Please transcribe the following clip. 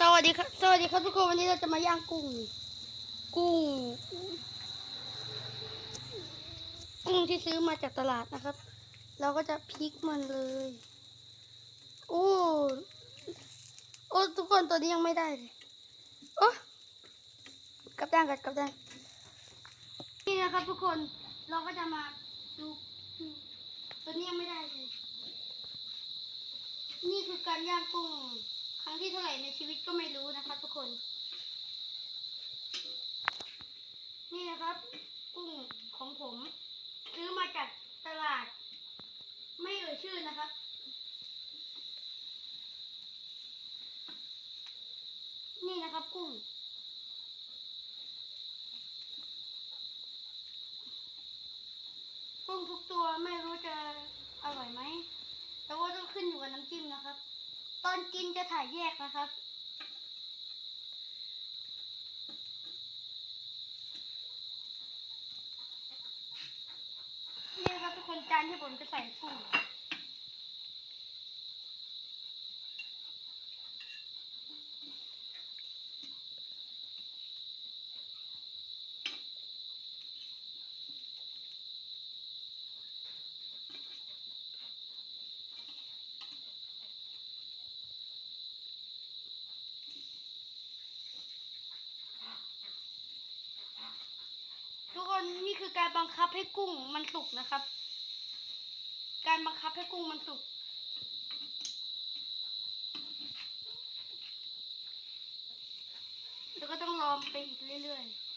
สวัสดีครับ สวัสดีครับทุกคนวันนี้เราจะมาย่างกุ้ง กุ้ง กุ้งที่ซื้อมาจากตลาดนะครับ เราก็จะพลิกมันเลยโอ้โอ้ทุกคนตัวนี้ยังไม่ได้เลยโอ้กลับด้านกันกลับด้านนี่นะครับทุกคนเราก็จะมาดูตัวนี้ยังไม่ได้เลยนี่คือการย่างกุ้ง ครั้งที่เท่าไหร่ในชีวิตก็ไม่รู้นะครับทุกคน นี่นะครับ กุ้งของผม ซื้อมาจากตลาด ไม่เอ่ยชื่อนะครับนี่นะครับกุ้ง กุ้งทุกตัวไม่รู้จะ อนกินจะถ่ายแยกนะครับ นี่ครับทุกคนจานที่ผมจะใส่กุ้ง คนนี่คือการบังคับให้กุ้งมันสุกนะครับ การบังคับให้กุ้งมันสุก แล้วก็ต้องรอไปอีกเรื่อยๆ